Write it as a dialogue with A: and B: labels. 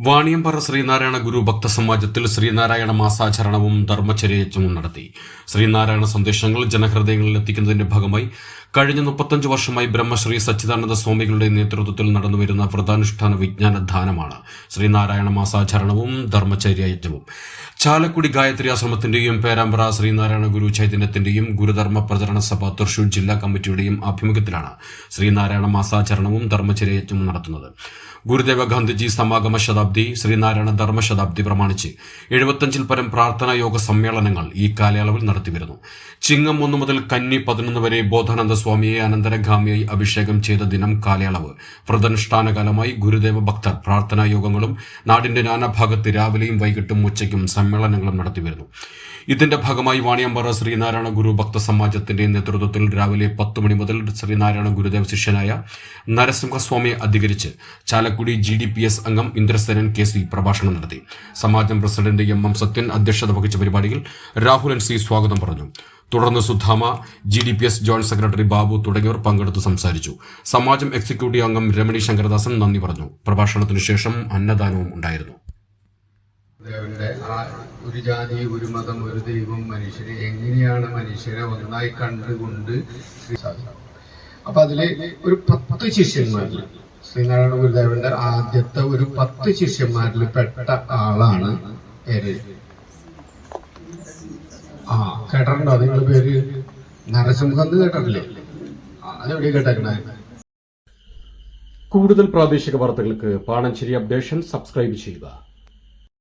A: വാണിയമ്പറ ശ്രീനാരായണ ഗുരു ഭക്തസമാജത്തിൽ ശ്രീനാരായണ മാസാചരണവും ധർമ്മചര്യയജ്ഞവും നടത്തി. ശ്രീനാരായണ സന്ദേശങ്ങൾ ജനഹൃദയങ്ങളിൽ എത്തിക്കുന്നതിന്റെ ഭാഗമായി കഴിഞ്ഞ മുപ്പത്തഞ്ച് വർഷമായി ബ്രഹ്മശ്രീ സച്ചിദാനന്ദ സ്വാമികളുടെ നേതൃത്വത്തിൽ നടന്നുവരുന്ന വ്രതാനുഷ്ഠാന വിജ്ഞാനദാനമാണ് ശ്രീനാരായണ മാസാചരണവും ധർമ്മചര്യയജ്ഞവും ചാലക്കുടി ഗായത്രി ആശ്രമത്തിന്റെയും പേരാമ്പ്ര ശ്രീനാരായണ ഗുരു ചൈതന്യത്തിന്റെയും ഗുരുധർമ്മ പ്രചരണ സഭ തൃശൂർ ജില്ലാ കമ്മിറ്റിയുടെയും ആഭിമുഖ്യത്തിലാണ് ശ്രീനാരായണ മാസാചരണവും ധർമ്മചര്യയജ്ഞവും നടത്തുന്നത്. ഗുരുദേവ ഗാന്ധിജി സമാഗമ ശതാബ്ദി ശ്രീനാരായണ ധർമ്മ ശതാബ്ദി പ്രമാണിച്ച് എഴുപത്തഞ്ചിൽ പരം പ്രാർത്ഥനാ യോഗ സമ്മേളനങ്ങൾ ഈ കാലയളവിൽ നടത്തിവരുന്നു. ചിങ്ങം ഒന്ന് മുതൽ കന്നി പതിനൊന്ന് വരെ ബോധാനന്ദ സ്വാമിയെ അനന്തരഗാമിയായി അഭിഷേകം ചെയ്ത ദിനം കാലയളവ്. വ്രതനുഷ്ഠാന കാലമായി ഗുരുദേവ ഭക്തർ പ്രാർത്ഥനാ യോഗങ്ങളും നാടിന്റെ നാനാഭാഗത്ത് രാവിലെയും വൈകിട്ടും ഉച്ചയ്ക്കും സമ്മേളനങ്ങളും നടത്തിവരുന്നു. ഇതിന്റെ ഭാഗമായി വാണിയമ്പാറ ശ്രീനാരായണ ഗുരു ഭക്ത സമാജത്തിന്റെ നേതൃത്വത്തിൽ രാവിലെ പത്ത് മണി മുതൽ ശ്രീനാരായണ ഗുരുദേവ ശിഷ്യനായ നരസിംഹസ്വാമിയെ അധികരിച്ച് Chalakudy G D P S അംഗം ഇന്ദ്രസേനൻ കെ സി പ്രഭാഷണം നടത്തി. സമാജം പ്രസിഡന്റ് എം എം സത്യൻ അധ്യക്ഷത വഹിച്ച പരിപാടിയിൽ രാഹുൽ എൻ സി സ്വാഗതം പറഞ്ഞു. തുടർന്ന് Sudhama G D P S joint secretary Babu തുടങ്ങിയവർ പങ്കെടുത്ത് സംസാരിച്ചു. സമാജം എക്സിക്യൂട്ടീവ് അംഗം രമണി ശങ്കരദാസൻ നന്ദി പറഞ്ഞു. പ്രഭാഷണത്തിനു ശേഷം അന്നദാനവും ഉണ്ടായിരുന്നു.
B: ഒരു ജാതി ഒരു മതം ഒരു ദൈവം മനുഷ്യരെ എങ്ങനെയാണ് മനുഷ്യരെ ഒന്നായി കണ്ടുകൊണ്ട് അപ്പൊ അതിൽ ഒരു പത്ത് ശിഷ്യന്മാരിൽ ശ്രീനാരായണ ഗുരുദേവന്റെ ആദ്യത്തെ ഒരു പത്ത് ശിഷ്യന്മാരിൽ പെട്ട ആളാണ് പേര് ആ കേട്ടിട്ടുണ്ടോ? നിങ്ങൾ പേര്? നരസിംഹം കേട്ടിട്ടില്ലേ? അതെവിടെ കേട്ടേക്കണേ?
A: കൂടുതൽ പ്രാദേശിക വാർത്തകൾക്ക് പാണഞ്ചേരി അപ്ഡേഷൻ സബ്സ്ക്രൈബ് ചെയ്യുക.